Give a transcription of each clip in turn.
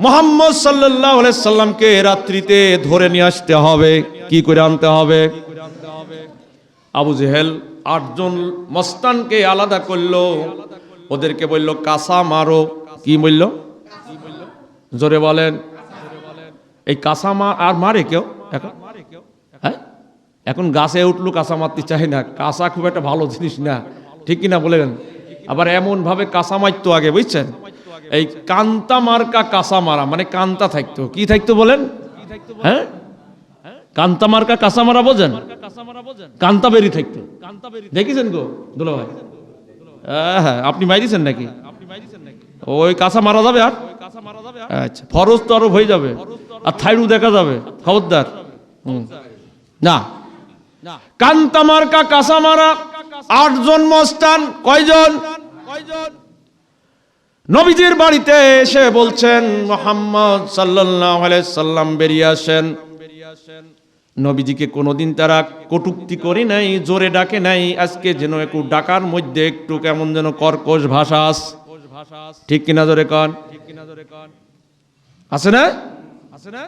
মোহাম্মদ সাল্লাহ সাল্লামকে রাত্রিতে ধরে নিয়ে আসতে হবে। কি করে আনতে হবে? আবু জেহেল আটজন মস্তানকে আলাদা করল। ওদেরকে বলল কাসা মারো। কি বলল? জোরে বলেন। এই কাসা মা আর মারে কেউ? এখন? হ্যাঁ? এখন গাছে উঠল, কাঁচা মারতে চাই না। কাঁচা খুব একটা ভালো জিনিস না। ঠিক কিনা বলেন? আবার এমন ভাবে কাঁচা মারতো আগে, বুঝছেন? এই কান্তা মার্কা কাঁচা মারা মানে কান্তা থাকতো। কি থাকতো বলেন? হ্যাঁ? কান্তা মার্কা কাঁচা মারা বোঝেন? কান্তা বেরি থাকতো। দেখেছেন গো, দুলো ভাই? হ্যাঁ আপনি মাইরিছেন নাকি? ওই কাঁচা মারা যাবে আর? আচ্ছা ফরজ তো আরও হয়ে যাবে। আর থাইরু দেখা যাবে, খবরদার। না। কান্তা মার্কা কাঁচা মারা, আটজন মস্তান, কয়জন? নবীজির বাড়িতে এসে বলছেন, মোহাম্মদ আলাইহি সাল্লাম বেরিয়ে আসেন। নবীজিকে কোনোদিন তারা কটুক্তি করে নাই, জোরে ডাকে নাই। আজকে যেন একটু ডাকার মধ্যে একটু কেমন যেন কর্কশ ভাষা আস। ঠিক কিনা জোরে কন? আছে না? আছে না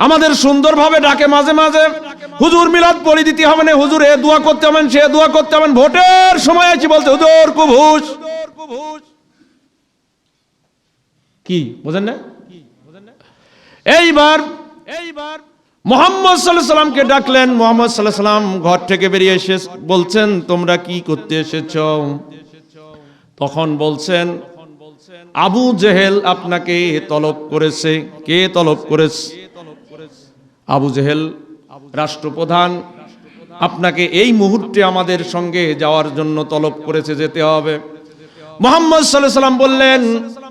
আমাদের সুন্দরভাবে ডাকে মাঝে মাঝে। হুজুর মিলাদ পড়ি দিতে হবে না, হুজুর এ দোয়া করতে হবেন সে দোয়া করতে হবেন ভোটের সময় আছি বলতে হুজুর কুভুস কি? বোঝেন না? এইবার এইবার মোহাম্মদ সাল্লাহ সাল্লামকে ডাকলেন, মোহাম্মদ সাল্লাহ সাল্লাম ঘর থেকে বেরিয়ে এসে বলছেন, তোমরা কি করতে এসেছ? তখন বলছেন, আবু জেহেল আপনাকে তলব করেছে। কে তলব করেছে? আবু জেহেল, রাষ্ট্রপ্রধান, আপনাকে এই মুহূর্তে আমাদের সঙ্গে যাওয়ার জন্য তলব করেছে যেতে হবে। মোহাম্মদ সাল্লাহ সাল্লাম বললেন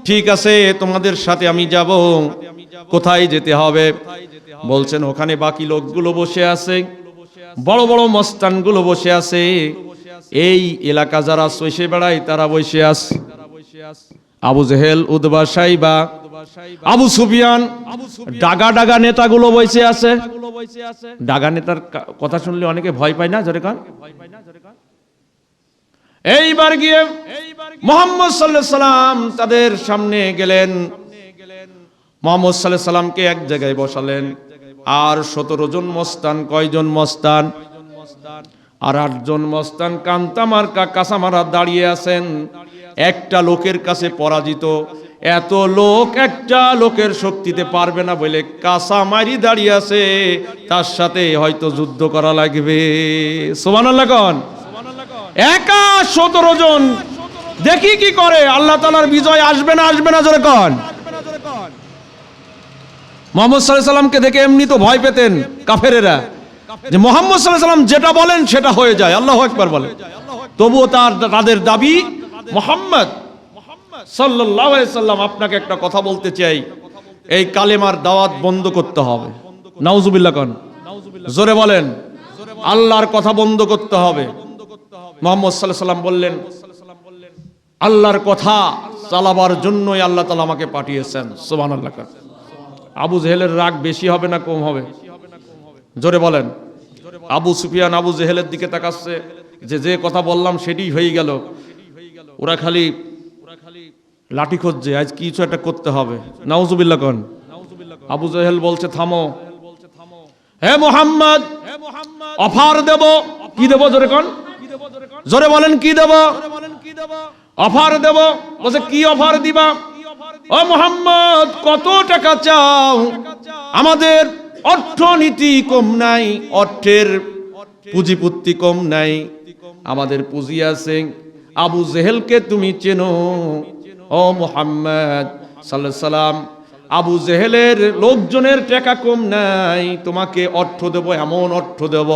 ঠিক আছে, তোমাদের সাথে আমি যাব। কোথায় যেতে হবে? বলছেন, ওখানে বাকি লোকগুলো বসে আছে। বড় বড় মস্তানগুলো বসে আছে। এই এলাকা যারা শৈশে বেড়ায়, তারা বসে আছে। আবু জেহেল উদবা সাইবা, আবু সুফিয়ান, ডাগা ডাগা নেতাগুলো বসে আছে। ডাগা নেতার কথা শুনলে অনেকে ভয় পায় না, জোরে কান? এইবার গিয়ে মোহাম্মদ সাল্লাহ সাল্লাম তাদের সামনে গেলেন। মোহাম্মদ সাল্লাহ সাল্লামকে এক জায়গায় বসালেন। আর সতেরো জন মস্তান, কয়জন মস্তান? আর আটজন মস্তান কান্তামার কাসামারা দাঁড়িয়ে আছেন। একটা লোকের কাছে পরাজিত। এত লোক একটা লোকের শক্তিতে পারবে না বলে কাসামারি দাঁড়িয়ে আছে। তার সাথে হয়তো যুদ্ধ করা লাগবে। সোমান কন। একা সতেরো জন। দেখি কি করে, আল্লাহ তালার বিজয় আসবে না আসবে না জোরে মোহাম্মদ সাল্লাহ সাল্লামকে দেখে এমনি তো ভয় পেতেন কাফেরেরা। যে মোহাম্মদ সাল্লাহ সাল্লাম যেটা বলেন সেটা হয়ে যায়, আল্লাহ একবার বলে। তবুও তার, তাদের দাবি, মোহাম্মদ সাল্লাহ সাল্লাম আপনাকে একটা কথা বলতে চাই। এই কালেমার দাওয়াত বন্ধ করতে হবে। নাউজুবিল্লাহ কন। জোরে বলেন। আল্লাহর কথা বন্ধ করতে হবে। মোহাম্মদ সাল্লাম বললেন, আল্লাহর কথা চালাবার জন্যই আল্লাহ তালা আমাকে পাঠিয়েছেন। সোবান আল্লাহ আবু জেহেলের রাগ বেশি হবে না কম হবে? জোরে বলেন। আবু সুফিয়ান আবু জেহেলের দিকে তাকাচ্ছে, যে যে কথা বললাম সেটাই হয়ে গেল। ওরা খালি লাঠি খুঁজছে, আজ কিছু একটা করতে হবে। নাউজুবিল্লাহ কন। আবু জেহেল বলছে, থামো। হে মোহাম্মদ, অফার দেব। কি দেব জোরে কন? জোরে বলেন, কি দেব? অফার দেব? বলছে, কি অফার দিবা? ও মোহাম্মদ, কত টাকা চাও? আমাদের অর্থনীতি কম নাই, অর্থের পুঁজিপুত্তি কম নাই। আমাদের পুঁজি আছে। আবু জেহেলকে তুমি চেনো। ও মোহাম্মদ সাল্লাহ সাল্লাম, আবু জেহেলের লোকজনের টাকা কম নাই, তোমাকে অর্থ দেব, এমন অর্থ দেব।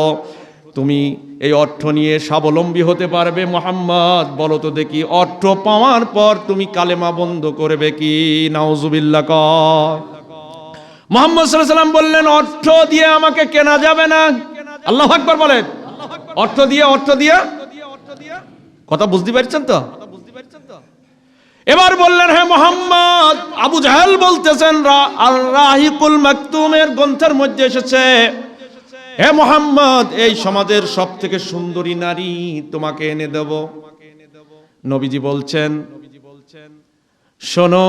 তুমি এই অর্থ নিয়ে স্বাবলম্বী হতে পারবে মোহাম্মদ। বলো তো দেখি, অর্থ পাওয়ার পর তুমি কালেমা বন্ধ করবে কি? নাউজুবিল্লা ক মোহাম্মদ সাল্লাম বললেন, অর্থ দিয়ে আমাকে কেনা যাবে না। আল্লাহ আকবার বলেন। অর্থ দিয়ে অর্থ দিয়ে। কথা বুঝতে পারছেন তো? এবার বললেন হ্যাঁ মোহাম্মদ, আবু জাহেল বলতেছেন আর রাহিকুল মাকতুমের গ্রন্থের মধ্যে এসেছে হে মোহাম্মদ, এই সমাজের সব থেকে সুন্দরী নারী তোমাকে এনে দেব। নবীজি বলছেন, শোনো,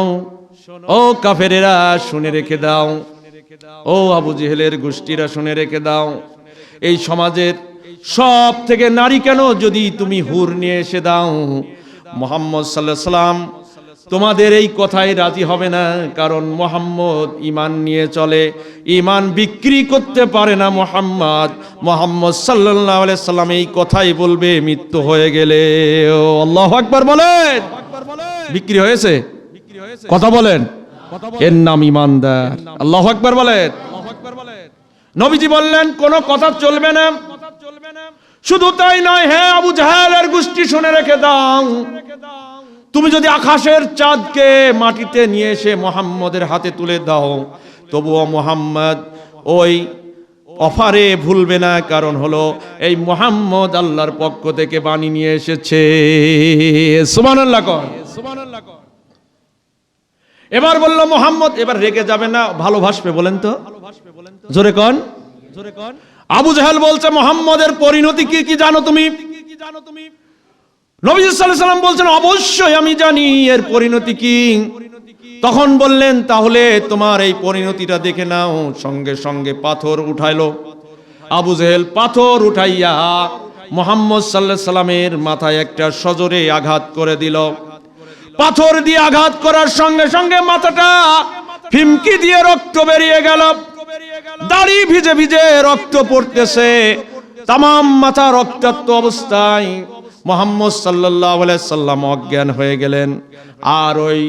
ও কাফেরেরা শুনে রেখে দাও, ও আবু জেহেলের গোষ্ঠীরা শুনে রেখে দাও, এই সমাজের সব থেকে নারী কেন যদি তুমি হুর নিয়ে এসে দাও? মোহাম্মদ সাল্লাহ সাল্লাম তোমাদের এই কথায় রাজি হবে না, কারণ মোহাম্মদ ইমান নিয়ে চলে। ইমান বিক্রি করতে পারে না মোহাম্মদ। মোহাম্মদ সাল্লাহ সাল্লাম এই কথাই বলবে, মৃত্যু হয়ে গেলে। আল্লাহ আকবার বলেন। বিক্রি হয়েছে? কথা বলেন। এর নাম ইমানদার আল্লাহ আকবার বলেন। নবীজি বললেন, কোনো কথা চলবে না। শুধু তাই নয় হ্যাঁ আবু জাহালের গোষ্ঠী শুনে রেখে দাও। তুমি যদি আকাশের চাঁদকে মাটিতে নিয়ে এসে মোহাম্মদের হাতে তুলে দাও তবুও মোহাম্মদ ওই অফারে ভুলবে না কারণ হলো এই মোহাম্মদ আল্লাহর পক্ষ থেকে বাণী নিয়ে এসেছে। সুবহানাল্লাহ কর সুবহানাল্লাহ কর। এবার বলল মোহাম্মদ এবার রেগে যাবে না ভালোবাসবে বলেন তো। জোরে কন। জোরে কন। আবু জাহেল বলছে মোহাম্মদের পরিণতি কি কি জানো তুমি? কি জানো তুমি? নবী সাল্লাল্লাহু সাল্লাম বলছেন, অবশ্যই আমি জানি এর পরিণতি কি। তখন বললেন, তাহলে তোমার এই পরিণতিটা দেখে নাও। সঙ্গে সঙ্গে পাথর উঠাইলো। আবু জেহেল পাথর উঠাইয়া মোহাম্মদ সাল্লাহ সাল্লামের মাথায় একটা সজরে আঘাত করে দিল। পাথর দিয়ে আঘাত করার সঙ্গে সঙ্গে মাথাটা ফিমকি দিয়ে রক্ত বেরিয়ে গেল। দাড়ি ভিজে ভিজে রক্ত পড়তেছে। তামাম মাথা রক্তাক্ত অবস্থায় মোহাম্মদ সাল্লাহ সাল্লাম অজ্ঞান হয়ে গেলেন। আর ওই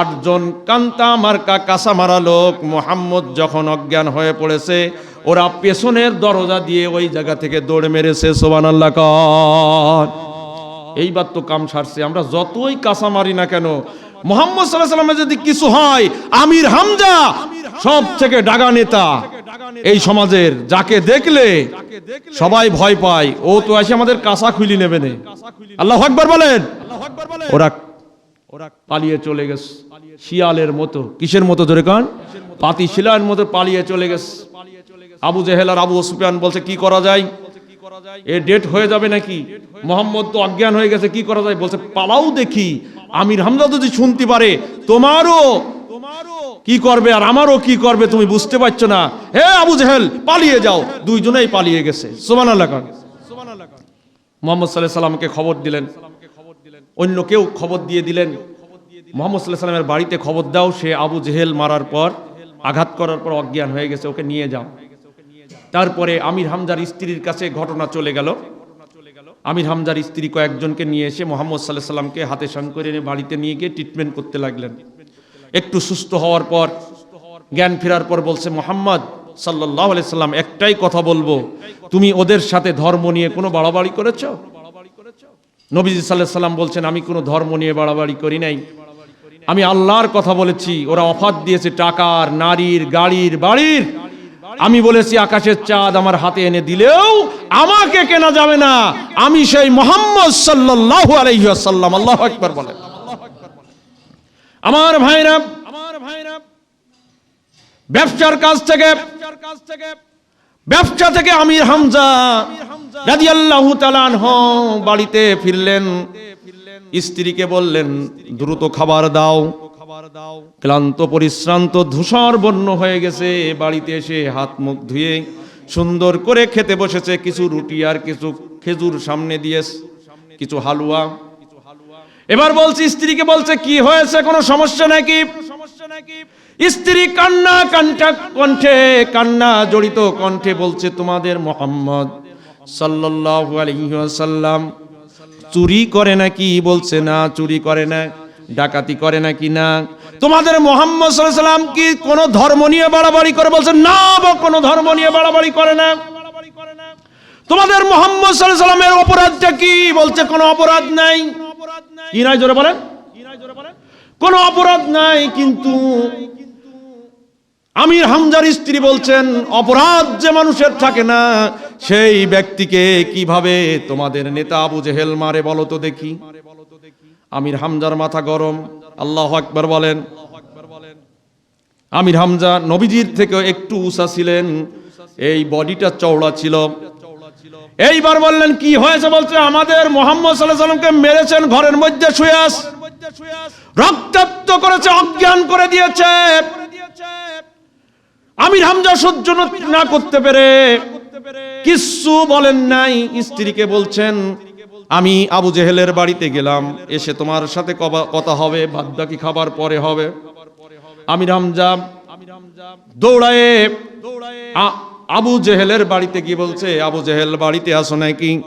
আটজন কান্তা মার্কা কাঁচা মারা লোক মোহাম্মদ যখন অজ্ঞান হয়ে পড়েছে, ওরা পেছনের দরজা দিয়ে ওই জায়গা থেকে দৌড়ে মেরেছে সোবান আল্লাহ এইবার তো কাম সারছে, আমরা যতই কাঁচা মারি না কেন, মোহাম্মদ সাল্লাহ সাল্লামের যদি কিছু হয়, আমির হামজা সব থেকে ডাগা নেতা। এই সমাজের যাকে দেখলে সবাই ভয় পায়। ও তো এসে আমাদের কাঁচা খুলি নেবে নে। আল্লাহ আকবার বলেন। ওরা ওরা পালিয়ে চলে গেছে। শিয়ালের মতো। কিসের মতো ধরে কান? পাতি শিলার মতো পালিয়ে চলে গেছে। আবু জেহেল আর আবু সুফিয়ান বলছে কি করা যায়? এ ডেট হয়ে যাবে নাকি? মোহাম্মদ তো অজ্ঞান হয়ে গেছে কি করা যায়? বলছে পালাও দেখি। আমির হামজা যদি শুনতে পারে। তোমারও কি করবে আর আমারও কি করবে তুমি বুঝতে পারছ না? হে আবু জেহেল, পালিয়ে যাও। দুইজনেই পালিয়ে গেছে। সোমান আল্লাহ মোহাম্মদ সাল্লাহ সাল্লামকে খবর দিলেন। অন্য কেউ খবর দিয়ে দিলেন। মোহাম্মদ সাল্লাহ সাল্লামের বাড়িতে খবর দাও, সে আবু জেহেল মারার পর, আঘাত করার পর অজ্ঞান হয়ে গেছে, ওকে নিয়ে যাও। তারপরে আমির হামজার স্ত্রীর কাছে ঘটনা চলে গেল। আমির হামজার স্ত্রী কয়েকজনকে নিয়ে এসে মোহাম্মদ সাল্লাহ সাল্লামকে হাতে সঙ্গ করে বাড়িতে নিয়ে গিয়ে ট্রিটমেন্ট করতে লাগলেন। একটু সুস্থ হওয়ার পর, জ্ঞান ফেরার পর বলছে, মোহাম্মদ সাল্লাহ সাল্লাম, একটাই কথা বলব। তুমি ওদের সাথে ধর্ম নিয়ে কোনো বাড়াবাড়ি করেছ? নবীজি সাল্লাহ সাল্লাম বলছেন, আমি কোনো ধর্ম নিয়ে বাড়াবাড়ি করি নাই। আমি আল্লাহর কথা বলেছি, ওরা অফার দিয়েছে টাকার, নারীর, গাড়ির, বাড়ির। আমি বলেছি, আকাশের চাঁদ আমার হাতে এনে দিলেও আমাকে কেনা যাবে না। আমি সেই মোহাম্মদ সাল্লাল্লাহু আলাইহি ওয়াসাল্লাম, আল্লাহু আকবার বলেন। আমার ভাইরা আমার ভাইরা ব্যবসার কাজ থেকে ব্যবসা থেকে আমির হামজা রাদিয়াল্লাহু তাআলা আনহু বাড়িতে ফিরলেন। স্ত্রীকে বললেন দ্রুত খাবার দাও। ক্লান্ত পরিশ্রান্ত ধূসর বন্য হয়ে গেছে। বাড়িতে এসে হাত মুখ ধুয়ে সুন্দর করে খেতে বসেছে। কিছু রুটি আর কিছু খেজুর সামনে দিয়ে কিছু হালুয়া। এবার বলছি, স্ত্রীকে বলছে, কি হয়েছে? কোনো সমস্যা নাকি? স্ত্রী কান্না, কান্টা কণ্ঠে, কান্না জড়িত কণ্ঠে বলছে, তোমাদের মোহাম্মদ সাল্লাল্লাহু আলাইহি ওয়াসাল্লাম চুরি করে নাকি? বলছে, না, চুরি করে না, ডাকাতি করে নাকি না। তোমাদের মোহাম্মদ সাল্লাম কি কোনো ধর্ম নিয়ে বাড়াবাড়ি করে বলছে, না বা কোনো ধর্ম নিয়ে বাড়াবাড়ি করে না। তোমাদের মোহাম্মদ সাল্লামের অপরাধটা কি? বলছে, কোনো অপরাধ নাই। কি নাই জোরে বলেন? কোনো অপরাধ নাই কিন্তু আমির হামজার স্ত্রী বলছেন, অপরাধ যে মানুষের থাকে না, সেই ব্যক্তিকে কীভাবে তোমাদের নেতা আবু জেহেল মারে বলো তো দেখি? আমির হামজার মাথা গরম, আল্লাহ আকবার বলেন। আমির হামজা নবীজির থেকে একটু উষা ছিলেন, এই বডিটা চওড়া ছিল। এইবার বললেন, কি হয়েছে? বলছে, আমাদের মোহাম্মদ সাল্লাহ সাল্লামকে মেরেছেন, ঘরের মধ্যে শুয়ে আস। রক্তাক্ত করেছে, অজ্ঞান করে দিয়েছে। আমির হামজা সহ্য না করতে পেরে কিচ্ছু বলেন নাই। স্ত্রীকে বলছেন, আমি আবু জেহেলের বাড়িতে গেলাম, এসে তোমার সাথে কথা হবে বাদ বাকি খাবার পরে হবে। আমির হামজা দৌড়ায়ে আ- আবু জেহেলের বাড়িতে গিয়ে বলছে, আবু জেহেল বাড়িতে আসো নাকি?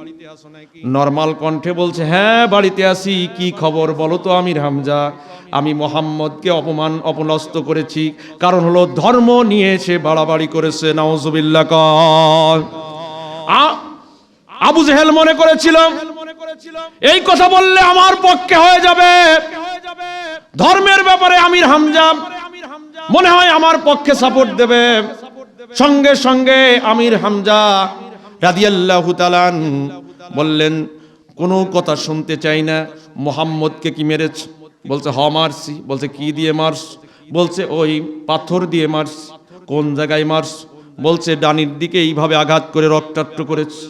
নর্মাল কণ্ঠে বলছে হ্যাঁ বাড়িতে আসি কি খবর বলো তো, আমির হামজা? আমি মোহাম্মদকে অপমান, অপনস্ত করেছি। কারণ হলো ধর্ম নিয়ে সে বাড়াবাড়ি করেছে। আ- আবু জেহেল মনে করেছিল, এই কথা বললে আমার পক্ষে হয়ে যাবে। ধর্মের ব্যাপারে আমির হামজা, মনে হয় আমার পক্ষে সাপোর্ট দেবে। সঙ্গে সঙ্গে আমির হামজা রাদিয়াল্লাহু তাআলান বললেন, কোনো কথা শুনতে চাই না। মোহাম্মদকে কি মেরেছ? বলছে, হ, মারছি। বলছে, কি দিয়ে মারস বলছে, ওই পাথর দিয়ে মারস কোন জায়গায় মারস বলছে, ডানির দিকে এইভাবে আঘাত করে রক্তাক্ত করেছে।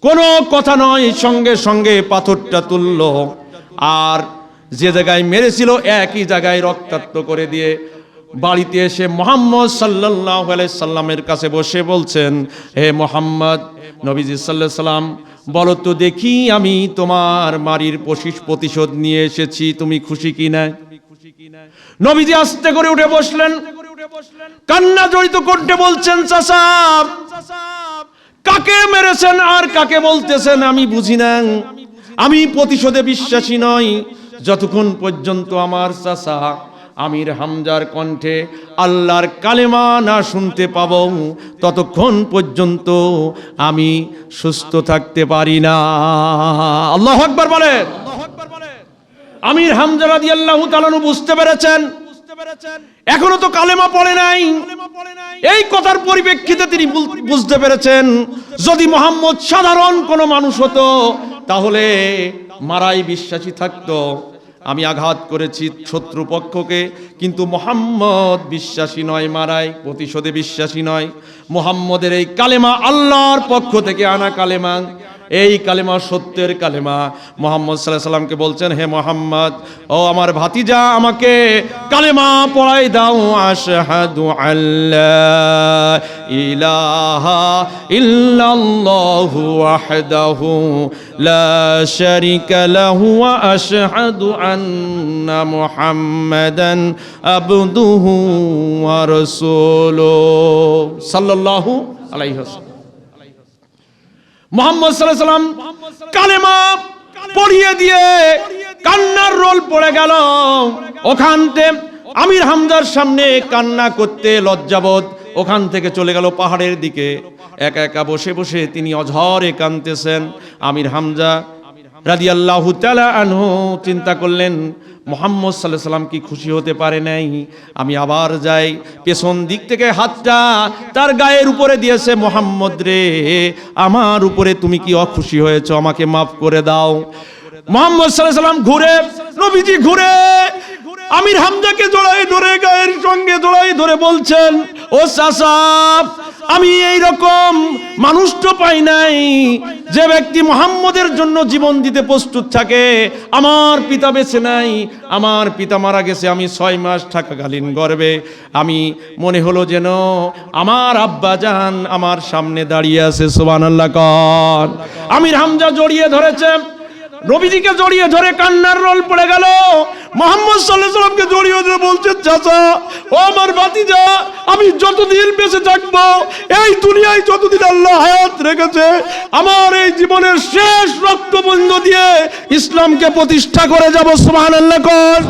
কোনো কথা নয়, সঙ্গে সঙ্গে পাথরটা তুলল। আর যে জায়গায় মেরেছিল, একই জায়গায় রক্তাক্ত করে দিয়ে বাড়িতে এসে মোহাম্মদ সাল্লাহ সাল্লামের কাছে বসে বলছেন, হে মোহাম্মদ, নবীজি সাল্লাহ সাল্লাম, বলো তো দেখি আমি তোমার মারির প্রতিশোধ নিয়ে এসেছি, তুমি খুশি কি না নবীজি আস্তে করে উঠে বসলেন। কান্না জড়িত করতে বলছেন চাষা কাকে মেরেছেন আর কাকে বলতেছেন আমি বুঝি না আমি প্রতিশোধে বিশ্বাসী নই। যতক্ষণ পর্যন্ত আমার চাষা আমির হামজার কণ্ঠে আল্লাহর কালেমা না শুনতে পাব। ততক্ষণ পর্যন্ত আমি সুস্থ থাকতে পারি না। আল্লাহ আকবার বলে আমির হামজা রাদিয়াল্লাহু তাআলা বুঝতে পেরেছেন। এখনও তো কালেমা পড়ে নাই। এই কথার পরিপ্রেক্ষিতে তিনি বুঝ- বুঝতে পেরেছেন, যদি মোহাম্মদ সাধারণ কোনো মানুষ হতো, তাহলে মারাই বিশ্বাসী থাকতো। আমি আঘাত করেছি শত্রুপক্ষকে, কিন্তু মোহাম্মদ বিশ্বাসী নয় মারাই প্রতিশোধে বিশ্বাসী নয়। মোহাম্মদের এই কালেমা আল্লাহর পক্ষ থেকে আনা কালেমা। এই কালেমা সত্যের কালেমা। মোহাম্মদ সাল্লাহ সাল্লামকে বলছেন, হে মোহাম্মদ, ও আমার ভাতিজা, আমাকে কালেমা পড়াই দাও, আশহাদু আল্লাহ ইলাহা ইল্লাল্লাহু ওয়াহদাহু লা শারিকা লাহু ওয়া আশহাদু আন্না মুহাম্মাদান আবদুহু ওয়া রাসূলুহু সাল্লাল্লাহু আলাইহি ওয়াসাল্লাম। মোহাম্মদ সাল্লাম কালেমা পড়িয়ে দিয়ে কান্নার রোল পড়ে গেল। ওখানতে আমির হামদার সামনে কান্না করতে লজ্জাবোধ ওখান থেকে চলে গেল পাহাড়ের দিকে। একা একা বসে বসে তিনি অঝরে কানতেছেন আমির হামজা রাদিয়াল্লাহু আল্লাহ আনহু চিন্তা করলেন, মোহাম্মদ সাল্লাহ সাল্লাম কি খুশি হতে পারে নাই? আমি আবার যাই, পেছন দিক থেকে হাতটা তার গায়ের উপরে দিয়েছে, মোহাম্মদ রে, আমার উপরে তুমি কি অখুশি হয়েছ? আমাকে মাফ করে দাও। মোহাম্মদ সাল্লাহ সাল্লাম ঘুরে, নবীজি ঘুরে আমির হামজাকে জড়াই ধরে, গায়ের সঙ্গে জড়াই ধরে বলছেন, ও চাষা আমি এই রকম মানুষ তো পাই নাই। যে ব্যক্তি মোহাম্মদের জন্য জীবন দিতে প্রস্তুত থাকে, আমার পিতা বেঁচে নাই, আমার পিতা মারা গেছে, আমি ছয় মাস থাকাকালীন গর্বে। আমি মনে হলো যেন আমার আব্বা জান আমার সামনে দাঁড়িয়ে আছে সোবান আল্লাহ কর। আমির হামজা জড়িয়ে ধরেছে নবীজিকে জড়িয়ে ধরে কান্নার রোল পড়ে গেল। মোহাম্মদ সাল্লাহ জড়িয়ে ধরে বলছে, চাচা, ও আমার ভাতিজা, আমি যতদিন বেঁচে থাকব, এই দুনিয়ায় যতদিন আল্লাহ হায়াত রেখেছে, আমার এই জীবনের শেষ রক্তবন্ধ দিয়ে ইসলামকে প্রতিষ্ঠা করে যাব। সোহান আল্লাহ কর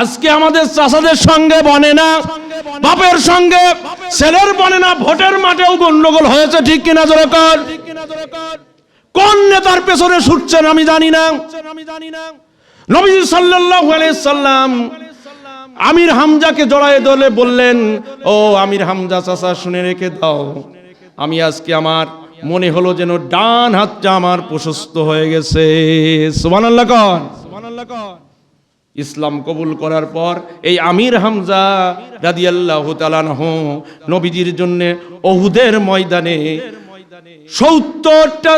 আজকে আমাদের চাষাদের সঙ্গে বনে না, বাপের সঙ্গে, ছেলের বনে না, ভোটের মাঠেও গন্ডগোল হয়েছে, ঠিক কিনা জোরে কর? কোন নেতার পেছনে ছুটছেন আমি জানি না। নবীজি সাল্লাল্লাহু আলাইহি সাল্লাম আমির হামজাকে জড়ায় দলে বললেন, ও আমির হামজা চাচা, শুনে রেখে দাও। আমি আজকে আমার মনে হলো যেন ডান হাতটা আমার প্রশস্ত হয়ে গেছে। সুবহানাল্লাহ কর সুবহানাল্লাহ কর। ইসলাম কবুল করার পর এই আমির হামজা রাদিয়াল্লাহু তাআলাহু নবীজির জন্য অহুদের ময়দানে সত্তরটা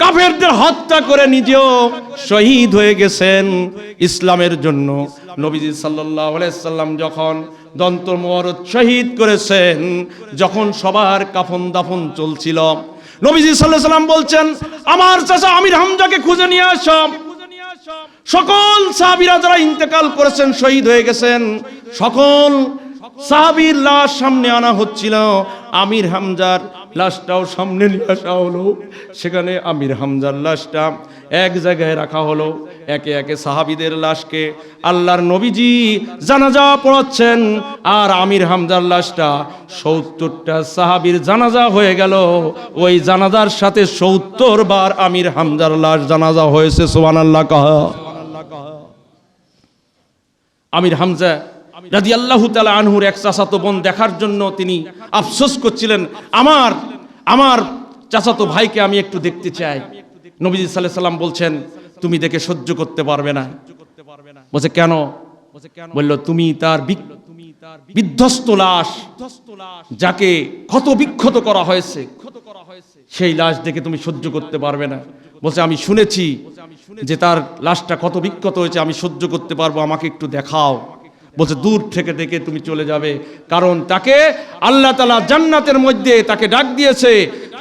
কাফেরদের হত্যা করে নিজেও শহীদ হয়ে গেছেন ইসলামের জন্য। নবীজি আলাইহি সাল্লাম যখন দন্ত মোবারক শহীদ করেছেন, যখন সবার কাফন দাফন চলছিল, নবীজি আলাইহি সাল্লাম বলছেন, আমার চাচা আমির হামজাকে খুঁজে নিয়ে আসো। সকল সাহাবিরা যারা ইন্তেকাল করেছেন, শহীদ হয়ে গেছেন, সকল সাহাবির লাশ সামনে আনা হচ্ছিল। আমির হামজার লাশটাও সামনে নিয়ে আসা হলো। সেখানে আমির হামজার লাশটা এক জায়গায় রাখা হলো। একে একে সাহাবিদের লাশকে আল্লাহর নবীজি জানাজা পড়াচ্ছেন, আর আমির হামজার লাশটা সত্তরটা সাহাবীর জানাজা হয়ে গেল। ওই জানাজার সাথে সত্তর বার আমির হামজার লাশ জানাজা হয়েছে সোহান আল্লাহ কাহা। আমির হামজা রাজি আল্লাহ তালা আনহুর এক চাচাতো বোন দেখার জন্য তিনি আফসোস করছিলেন, আমার আমার চাচাতো ভাইকে আমি একটু দেখতে চাই। নবীজি সাল্লাহ সাল্লাম বলছেন তুমি দেখে সহ্য করতে পারবে না। বলছে, কেন? বলল, তুমি তার বিধ্বস্ত লাশ যাকে ক্ষত বিক্ষত করা হয়েছে, সেই লাশ দেখে তুমি সহ্য করতে পারবে না। বলছে, আমি শুনেছি যে তার লাশটা কত বিক্ষত হয়েছে, আমি সহ্য করতে পারব, আমাকে একটু দেখাও। বলছে, দূর থেকে দেখে তুমি চলে যাবে, কারণ তাকে আল্লাহ তালা জান্নাতের মধ্যে তাকে ডাক দিয়েছে।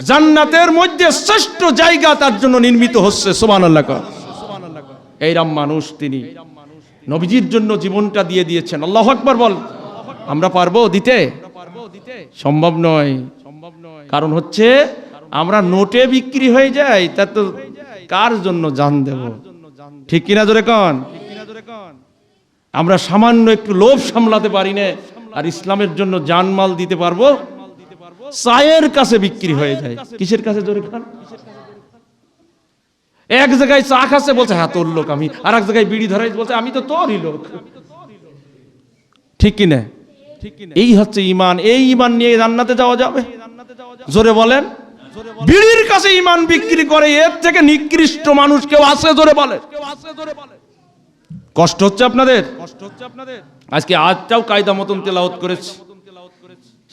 জান্নাতের মধ্যে শ্রেষ্ঠ জায়গা তার জন্য নির্মিত হচ্ছে সোমান আল্লাহ এইরাম মানুষ তিনি। নবীজির জন্য জীবনটা দিয়ে দিয়েছেন। আল্লাহ আকবার বল। আমরা পারব দিতে? সম্ভব নয়। কারণ হচ্ছে, আমরা নোটে বিক্রি হয়ে যাই, তা তো কার জন্য জান দেব? ঠিক কিনা জোরে কন? আমরা সামান্য একটু লোভ সামলাতে পারি না, আর ইসলামের জন্য জানমাল দিতে পারব? চায়ের কাছে বিক্রি হয়ে যায়। কিসের কাছে জোরে খান এক জায়গায় চা খাচ্ছে, বলছে হ্যাঁ তোর লোক আমি। আর এক জায়গায় বিড়ি ধরাই বলছে, আমি তো তোরই লোক। ঠিক কিনা? এই হচ্ছে ইমান এই ইমান নিয়ে জান্নাতে যাওয়া যাবে। জোরে বলেন। বিড়ির কাছে ইমান বিক্রি করে, এর থেকে নিকৃষ্ট মানুষ কেউ আছে? জোরে বলে কষ্ট হচ্ছে আপনাদের? কষ্ট হচ্ছে আপনাদের আজকে আজটাও কায়দা মতন তেলাওত করেছি।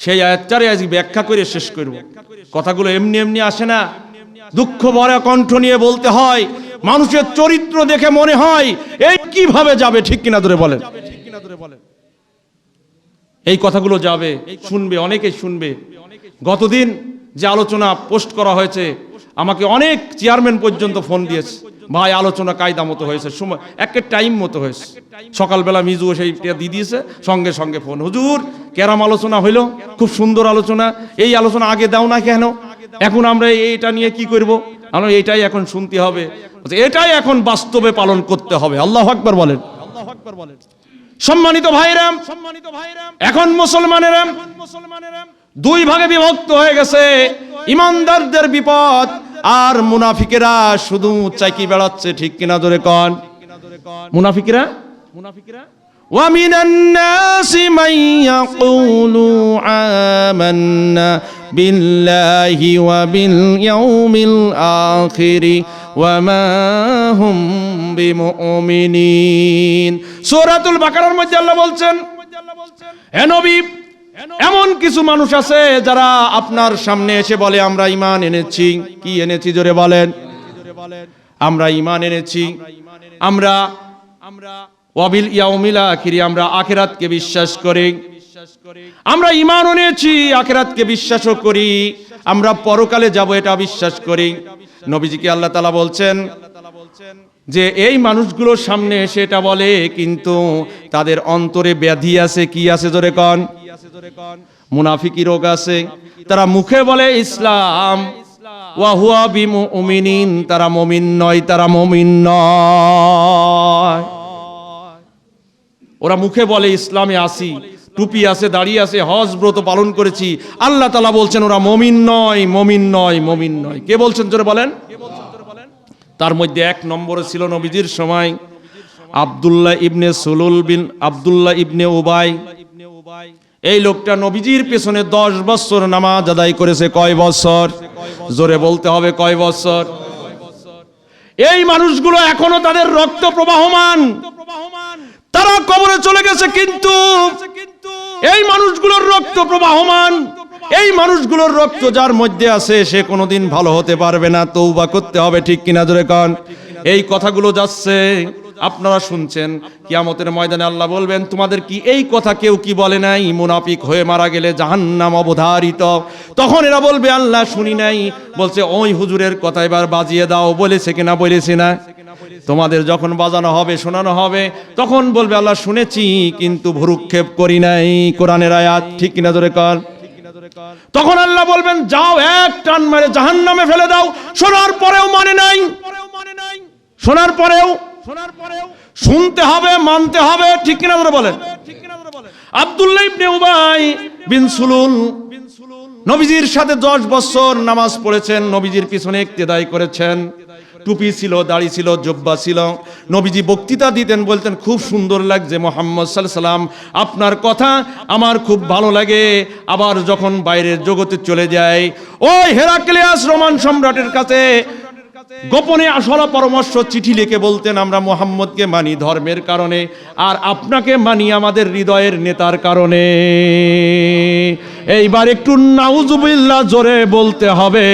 সেই আয়াতটারে আজকে ব্যাখ্যা করে শেষ করব। কথাগুলো এমনি এমনি আসে না। দুঃখ ভরা কণ্ঠ নিয়ে বলতে হয়, মানুষের চরিত্র দেখে মনে হয়, এই কীভাবে যাবে ঠিক কিনা ধরে বলেন। এই কথাগুলো যাবে, শুনবে, অনেকে শুনবে। গতদিন যে আলোচনা পোস্ট করা হয়েছে, আমাকে অনেক চেয়ারম্যান পর্যন্ত ফোন দিয়েছে, ভাই আলোচনা কায়দা মতো হয়েছে, সময় একটা টাইম মতো হয়েছে। সকালবেলা মিজু সেইটা দিয়ে দিয়েছে, সঙ্গে সঙ্গে ফোন। হুজুর, কেরাম আলোচনা হইল, খুব সুন্দর আলোচনা, এই আলোচনা আগে দাও না কেন? এখন আমরা এইটা নিয়ে কি করব আমরা এটাই এখন শুনতে হবে বলছে, এটাই এখন বাস্তবে পালন করতে হবে আল্লাহ আকবার বলেন আল্লাহ আকবার বলেন সম্মানিত ভাইরাম সম্মানিত ভাইরাম এখন মুসলমানেরা মুসলমানেরা দুই ভাগে বিভক্ত হয়ে গেছে ইমানদারদের বিপদ আর মুনাফিকেরা শুধু চাইকি বেড়াচ্ছে ঠিক কিনা ধরে কন মুনাফিকেরা মুনাফিকেরা ومن الناس من يقول آمنا بالله وباليوم الآخر وما هم بمؤمنين সূরাতুল বাকারার মধ্যে আল্লাহ বলছেন হে নবী এমন কিছু মানুষ আছে যারা আপনার সামনে এসে বলে আমরা ইমান এনেছি কি এনেছি জোরে বলেন আমরা ইমান এনেছি আমরা আমরা ওয়াবিল ইয়াউমিল আখিরি আমরা আখিরাতকে বিশ্বাস করি আমরা ইমান এনেছি আখিরাতকে বিশ্বাসও করি। আমরা পরকালে যাব, এটা বিশ্বাস করি। নবীজিকে আল্লাহ তাআলা বলছেন যে, এই মানুষগুলোর সামনে বলে, কিন্তু তাদের অন্তরে ব্যাধি আছে, কি আছে জোরে কন? মুনাফিকি রোগ আছে। তারা মুখে বলে, ইসলাম, ওয়াহুয়া বিমুমিনিন, তারা মমিন নয়, তারা মমিন নয়। ওরা মুখে বলে, ইসলামে আসি। টুপি আছে, দাড়ি আছে, হজ ব্রত পালন করেছি। আল্লাহ তালা বলছেন, ওরা মমিন নয় মমিন নয় মমিন নয়। কে বলছেন জোরে বলেন? তার মধ্যে এক নম্বরে ছিল নবীজির সময়, আব্দুল্লাহ ইবনে সুলুল বিন আব্দুল্লাহ ইবনে উবাই। এই লোকটা নবীজির পেছনে দশ বছর নামাজ আদায় করেছে, কয় বছর? জোরে বলতে হবে, কয় বছর? এই মানুষগুলো এখনও তাদের রক্ত প্রবাহমান। তারা কবরে চলে গেছে, কিন্তু এই মানুষগুলোর রক্ত প্রবাহমান। এই মানুষগুলোর রক্ত যার মধ্যে আছে, সে কোনোদিন ভালো হতে পারবে না তৌবা করতে হবে, ঠিক কিনা জোরে কন? এই কথাগুলো যাচ্ছে আপনারা শুনছেন কিয়ামতের ময়দানে আল্লাহ বলবেন, তোমাদের কি এই কথা কেউ কি বলে নাই? মুনাফিক হয়ে মারা গেলে জাহান্নাম অবধারিত। তখন এরা বলবে, আল্লাহ শুনি নাই। বলছে, ওই হুজুরের কথা এবার বাজিয়ে দাও। বলেছে কিনা, বলেছে না। তোমাদের যখন বাজানো হবে, শোনানো হবে, তখন বলবে, আল্লাহ শুনেছি, কিন্তু ভুরুক্ষেপ করি নাই। কোরআনের আয়াত, ঠিক কিনা ধরে কর? তখন আল্লাহ বলবেন, যাও এক টান মারে জাহান নামে ফেলে দাও। শোনার পরেও মানে নাই। শোনার পরেও শোনার পরেও শুনতে হবে মানতে হবে ঠিক কিনা ধরে বলেন? আব্দুল্লাহ ইবনে উবাই বিন সুলুল নবীজির সাথে দশ বছর নামাজ পড়েছেন নবীজির পিছনে ইক্তেদাই করেছেন। টুপি ছিল দাড়ি ছিল জব্বা ছিল। নবীজি বক্তৃতা দিতেন বলতেন খুব সুন্দর লাগছে মোহাম্মদ সাল্লাম আপনার কথা আমার খুব ভালো লাগে। আবার যখন বাইরের জগতে চলে যায় ওই হেরাক্লিয়াস রোমান সম্রাটের কাছে গোপনে আসলা পরামর্শ চিঠি লিখে বলতেন, আমরা মোহাম্মদকে মানি ধর্মের কারণে, আর আপনাকে মানি আমাদের হৃদয়ের নেতার কারণে। এইবার একটু নাউজুবিল্লাহ জোরে বলতে হবে।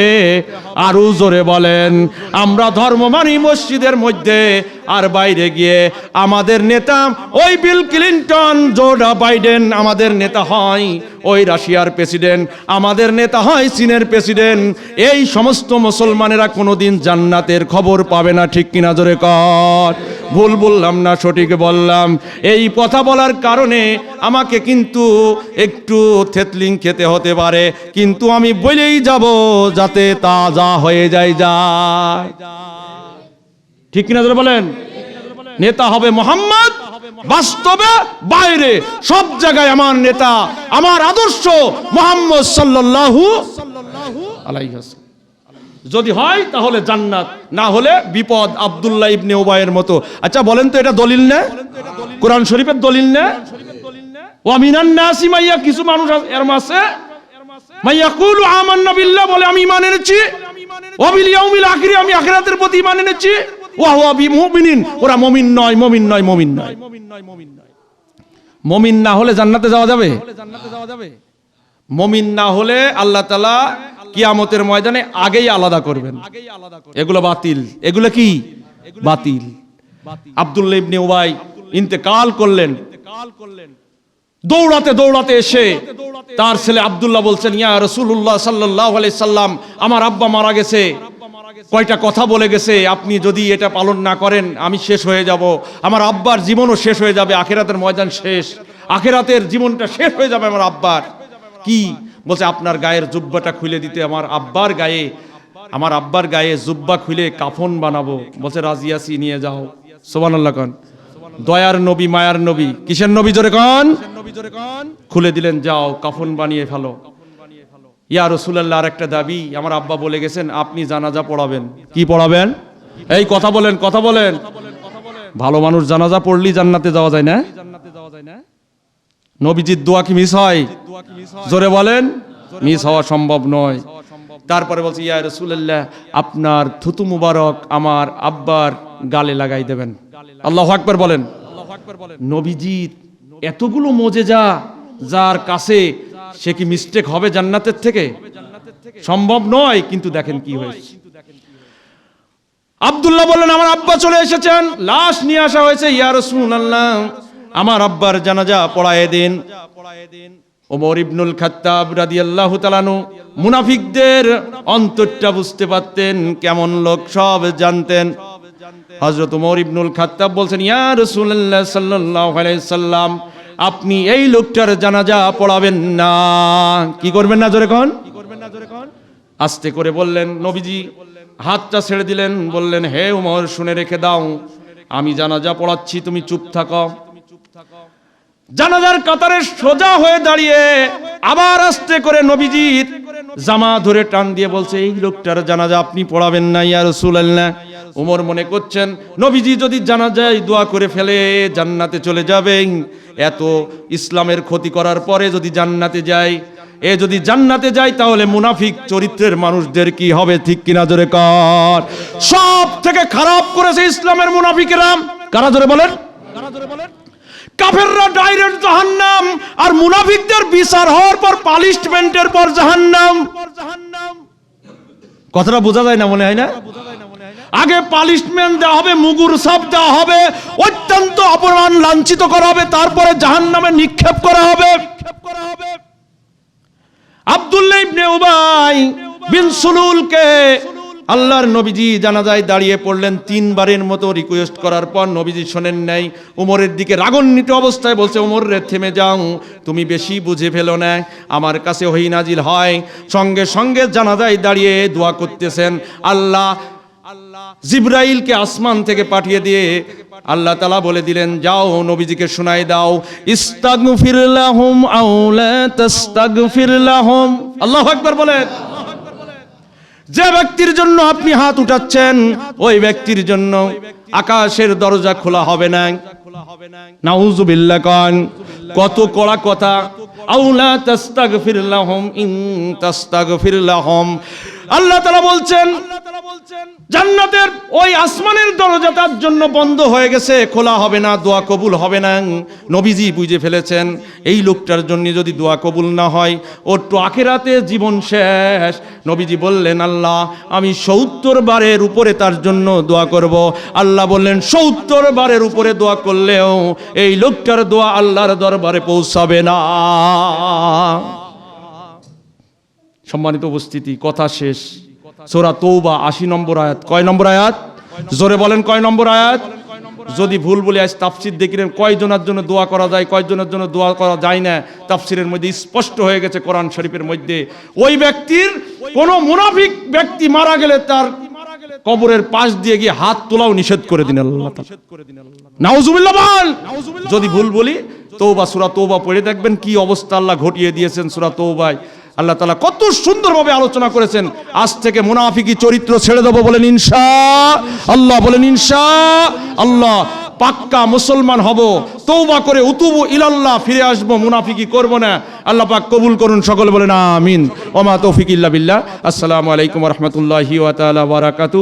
আরও জোরে বলেন, আমরা ধর্ম মানি মসজিদের মধ্যে, আর বাইরে গিয়ে আমাদের নেতা, ওই বিল ক্লিন্টন, জোডা বাইডেন আমাদের নেতা হয়। ওই রাশিয়ার প্রেসিডেন্ট, আমাদের নেতা হয় চীনের প্রেসিডেন্ট। এই সমস্ত মুসলমানেরা কোনোদিন জান্নাতের খবর পাবে না, ঠিক কিনা জোরে কর। ভুল বললাম না, সঠিক বললাম। এই কথা বলার কারণে আমাকে কিন্তু একটু থেতলিং খেতে হতে পারে। কিন্তু আমি বলেই যাব, যাতে তা যা হয়ে যায় যায়। ঠিক কিনা ধরে বলেন? নেতা হবে মোহাম্মদ, বাস্তবে বাইরে। সব জায়গায় আমার নেতা, আমার আদর্শ মোহাম্মদ আলাইহি যদি হয় তাহলে জান্নাত, না হলে বিপদ। আব্দুল্লাহ ইবনে ওবায়ের মতো। আচ্ছা বলেন তো এটা দলিল না? কোরআন শরীফের দলিল না? নাসি মাইয়া, কিছু মানুষ এর মাসে বলে আমি ইমান এনেছি। ওয়াবিল ইয়াউমিল আখির, আমি আখিরাতের প্রতি ইমান এনেছি। ওরা মুমিন নয় মুমিন নয় মুমিন নয়। মুমিন না হলে জান্নাতে যাওয়া যাবে? মুমিন না হলে আল্লাহ তাআলা কিয়ামতের ময়দানে আগেই আলাদা করবেন। এগুলো বাতিল। এগুলো কি? বাতিল। আব্দুল্লাহ ইবনে উবাই ইন্তেকাল করলেন। দৌড়াতে দৌড়াতে এসে তার ছেলে আব্দুল্লাহ বলছেন, ইয়া রসুল্লাহ সাল্লাহ সাল্লাম, আমার আব্বা মারা গেছে। কয়টা কথা বলে গেছে, আপনি যদি এটা পালন না করেন, আমি শেষ হয়ে যাব। আমার আব্বার জীবনও শেষ হয়ে যাবে, আখেরাতের ময়দান শেষ। আখেরাতের জীবনটা শেষ হয়ে যাবে আমার আব্বার। কি? বলছে, আপনার গায়ের জুব্বাটা খুলে দিতে আমার আব্বার গায়ে, আমার আব্বার গায়ে জুব্বা খুলে কাফন বানাবো। বলছে রাজিয়াসি নিয়ে যাও। সোবান আল্লাহ কন। দয়ার নবী, মায়ার নবী, কিসের নবী জোরে কন? খুলে দিলেন, যাও, কাফন বানিয়ে ফেলো। ইয়া রসুলাল্লাহ আর একটা দাবি আমার আব্বা বলে গেছেন আপনি জানাজা পড়াবেন। কি পড়াবেন? এই কথা বলেন কথা বলেন। ভালো মানুষ জানাজা পড়লি জান্নাতে যাওয়া যায় না? নবীজির দোয়া কি মিস হয়? জোরে বলেন মিস হওয়া সম্ভব নয়। তারপরে বলছি ইয়া রসুল্লাহ আপনার থুতু মুবারক আমার আব্বার গালে লাগাই দেবেন। আল্লাহ আকবার বলেন। নবীজির এতগুলো মোজেজা যার কাছে সে কি মিস্টেক হবে জান্নাতের থেকে? সম্ভব নয়, কিন্তু দেখেন কি হয়েছে। আব্দুল্লাহ বললেন, আমার আব্বা চলে এসেছেন। লাশ নিয়ে আসা হয়েছে। ইয়া রাসূলুল্লাহ, আমার আব্বার জানাজা পড়ায় দিন। ওমর ইবনুল খাত্তাব রাদিয়াল্লাহু তাআলানু মুনাফিকদের অন্তরটা বুঝতে পারতেন, কেমন লোক, সব জানতেন। হযরত ওমর ইবনুল খাত্তাব বলছেন, ইয়া রাসূলুল্লাহ সাল্লাল্লাহু আলাইহি সাল্লাম আপনি এই লোকটার জানাজা পড়াবেন না। কি করবেন না জোরে কন? আস্তে করে বললেন, নবীজি, হাতটা ছেড়ে দিলেন, বললেন, হে উমর, শুনে রেখে দাও। আমি জানাজা পড়াচ্ছি, তুমি চুপ থাকো। জানাজার কাতারে সোজা হয়ে দাঁড়িয়ে আবার আস্তে করে নবীজির জামা ধরে টান দিয়ে বলছে, এই লোকটার জানাজা আপনি পড়াবেন না, ইয়া রাসূলুল্লাহ। উমর মনে করছেন, নবীজি যদি জানাজায় দোয়া করে ফেলে, জান্নাতে চলে যাবেন। এত ইসলামের ক্ষতি করার পরে যদি জান্নাতে যায়, এ যদি জান্নাতে যায়, তাহলে মুনাফিক চরিত্রের মানুষদের কি হবে ঠিক কিনা জোরে কর? সব থেকে খারাপ করেছে ইসলামের মুনাফিকেরা। কারা জোরে বলেন? কাফেররা ডাইরেক্ট জাহান্নাম, আর মুনাফিকদের বিচার হওয়ার পর পালিশমেন্টের পর জাহান্নাম। কথাটা বোঝা যায় না মনে হয় না? আগে পালিশমেন্ট দেওয়া হবে, মুগুর সাপ দেওয়া হবে, অত্যন্ত অপমান লাঞ্ছিত করা হবে, তারপরে জাহান্নামে নিক্ষেপ করা হবে। আব্দুল্লাহ ইবনে উবাই বিন সুলুলকে আল্লাহর নবীজি জানাজায় দাঁড়িয়ে পড়লেন, তিনবারের মতো রিকোয়েস্ট করার পর নবীজি শোনেন নাই। উমরের দিকে রাগান্বিত অবস্থায় বলছে, উমর রে, থেমে যাও, তুমি বেশি বুঝে ফেলো না, আমার কাছে হই নাজিল হয়। সঙ্গে সঙ্গে জানাজায় দাঁড়িয়ে দোয়া করতেছেন, আল্লাহ আল্লাহ জিব্রাইলকে আসমান থেকে পাঠিয়ে দিয়ে আল্লাহ তালা বলে দিলেন, যাও নবীজিকে শোনাই দাও। ইস্তাগফির লাহুম আও লা তাস্তাগফির লাহুম। আল্লাহু আকবার বলেন। যে ব্যক্তির জন্য আপনি হাত উঠাচ্ছেন, ওই ব্যক্তির জন্য আকাশের দরজা খোলা হবে না। কত কড়া কথা। আউলা তাস্তাগফির ইন আল্লাহ তাআলা বলছেন জান্নাতের ওই আসমানের দরজা তার জন্য বন্ধ হয়ে গেছে, খোলা হবে না, দোয়া কবুল হবে না। নবীজি বুঝে ফেলেছেন, এই লোকটার জন্য যদি দোয়া কবুল না হয় ওর তো আখেরাতে জীবন শেষ। নবীজি বললেন, আল্লাহ, আমি সত্তর বারের উপরে তার জন্য দোয়া করব। আল্লাহ বললেন, সত্তর বারের উপরে দোয়া করলেও এই লোকটার দোয়া আল্লাহর দরবারে পৌঁছাবে না। সম্মানিত উপস্থিতি, কথা শেষ। সোরা তৌবা আশি নম্বর আয়াত। কয় নম্বর আয়াত? জোরে বলেন কয় নম্বর আয়াত? যদি ভুল বলে, আজ তাফসির দেখিলেন কয়জনের জন্য দোয়া করা যায়, কয়জনের জন্য দোয়া করা যায় না? তাফসিরের মধ্যে স্পষ্ট হয়ে গেছে কোরআন শরীফের মধ্যে। ওই ব্যক্তির কোন মুনাফিক ব্যক্তি মারা গেলে তার কবরের পাশ দিয়ে গিয়ে হাত তোলাও নিষেধ করে দিন আল্লাহ নাউজুবিল্লাহ বল! যদি ভুল বলি তৌবা সূরা তৌবা পড়ে দেখবেন কি অবস্থা আল্লাহ ঘটিয়ে দিয়েছেন সূরা তৌবায় আল্লাহ তালা কত সুন্দরভাবে আলোচনা করেছেন। আজ থেকে মুনাফিকি চরিত্র ছেড়ে দেবো বলেন ইনশা, আল্লাহ বলেন ইনশা, আল্লাহ পাক্কা মুসলমান হব তৌবা করে উতুবু ইলাল্লাহ ফিরে আসব, মুনাফিকি করব না। আল্লাহ পাক কবুল করুন সকলে বলেন আমিন। ওমা তৌফিক ইল্লা বিল্লাহ। আসসালামু আলাইকুম রহমতুল্লাহি ওয়া তাআলা বারাকাতু।